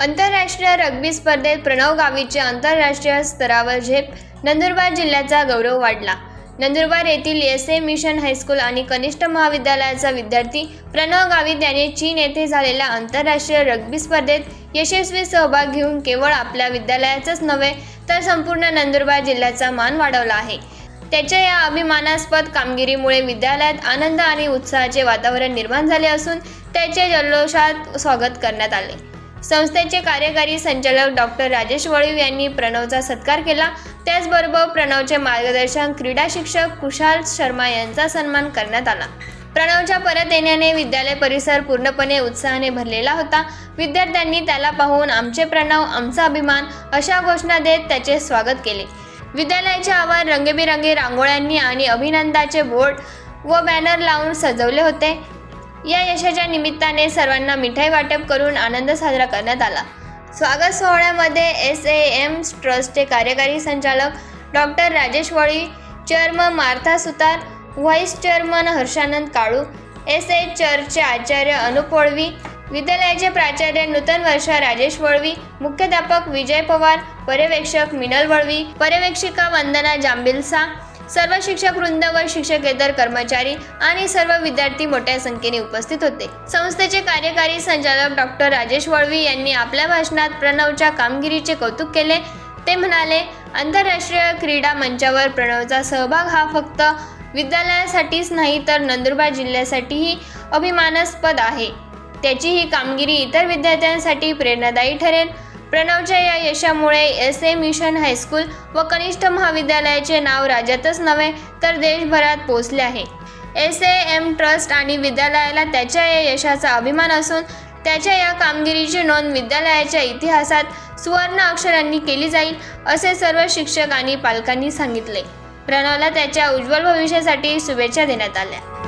आंतरराष्ट्रीय रग्बी स्पर्धेत प्रणव गावीचे आंतरराष्ट्रीय स्तरावर झेप नंदुरबार जिल्ह्याचा गौरव वाढला. नंदुरबार येथील एस ए मिशन हायस्कूल आणि कनिष्ठ महाविद्यालयाचा विद्यार्थी प्रणव गावित याने चीन येथे झालेल्या आंतरराष्ट्रीय रग्बी स्पर्धेत यशस्वी सहभाग घेऊन केवळ आपल्या विद्यालयाचाच नव्हे तर संपूर्ण नंदुरबार जिल्ह्याचा मान वाढवला आहे. त्याच्या या अभिमानास्पद कामगिरीमुळे विद्यालयात आनंद आणि उत्साहाचे वातावरण निर्माण झाले असून त्याचे जल्लोषात स्वागत करण्यात आले. संस्थेचे कार्यकारी संचालक डॉक्टर राजेश वळीव यांनी प्रणवचा सत्कार केला. त्याचबरोबर प्रणवचे मार्गदर्शन क्रीडा शिक्षक कुशाल शर्मा यांचा सन्मान करण्यात आला. प्रणवच्या परत येण्याने विद्यालय परिसर पूर्णपणे उत्साहाने भरलेला होता. विद्यार्थ्यांनी त्याला पाहून आमचे प्रणव आमचा अभिमान अशा घोषणा देत त्याचे स्वागत केले. विद्यालयाचे आवार रंगेबिरंगी रांगोळ्यांनी आणि अभिनंदाचे बोर्ड व बॅनर लावून सजवले होते. या यशाच्या निमित्ताने सर्वांना मिठाई वाटप करून आनंद साजरा करण्यात आला. स्वागत सोहळ्यामध्ये एस ए एम ट्रस्टचे कार्यकारी संचालक doctor Rajesh Vali chairman Martha Sutar vice chairman Harshanand Kalu S A चर्चचे आचार्य अनुप वळवी विद्यालयाचे प्राचार्य नूतन वर्ष राजेश वळवी मुख्याध्यापक विजय पवार पर्यवेक्षक मिनल वळवी पर्यवेक्षिका वंदना जांबिलसा सर्व शिक्षक वृंद व शिक्षकेतर कर्मचारी आणि सर्व विद्यार्थी मोठ्या संख्येने उपस्थित होते. संस्थेचे कार्यकारी संचालक डॉक्टर राजेश वळवी यांनी आपल्या भाषणात प्रणवच्या कामगिरीचे कौतुक केले. ते म्हणाले आंतरराष्ट्रीय क्रीडा मंचावर प्रणवचा सहभाग हा फक्त विद्यालयासाठीच नाही तर नंदुरबार जिल्ह्यासाठीही अभिमानास्पद आहे. त्याची ही कामगिरी इतर विद्यार्थ्यांसाठी प्रेरणादायी ठरेल. प्रणवच्या या यशामुळे S A mission high school व कनिष्ठ महाविद्यालयाचे नाव राज्यातच नव्हे तर देशभरात पोहोचले आहे. एस ए एम ट्रस्ट आणि विद्यालयाला त्याच्या या यशाचा अभिमान असून त्याच्या या कामगिरीची नोंद विद्यालयाच्या इतिहासात सुवर्ण अक्षरांनी केली जाईल असे सर्व शिक्षक आणि पालकांनी सांगितले. प्रणवला त्याच्या उज्ज्वल भविष्यासाठी शुभेच्छा देण्यात आल्या.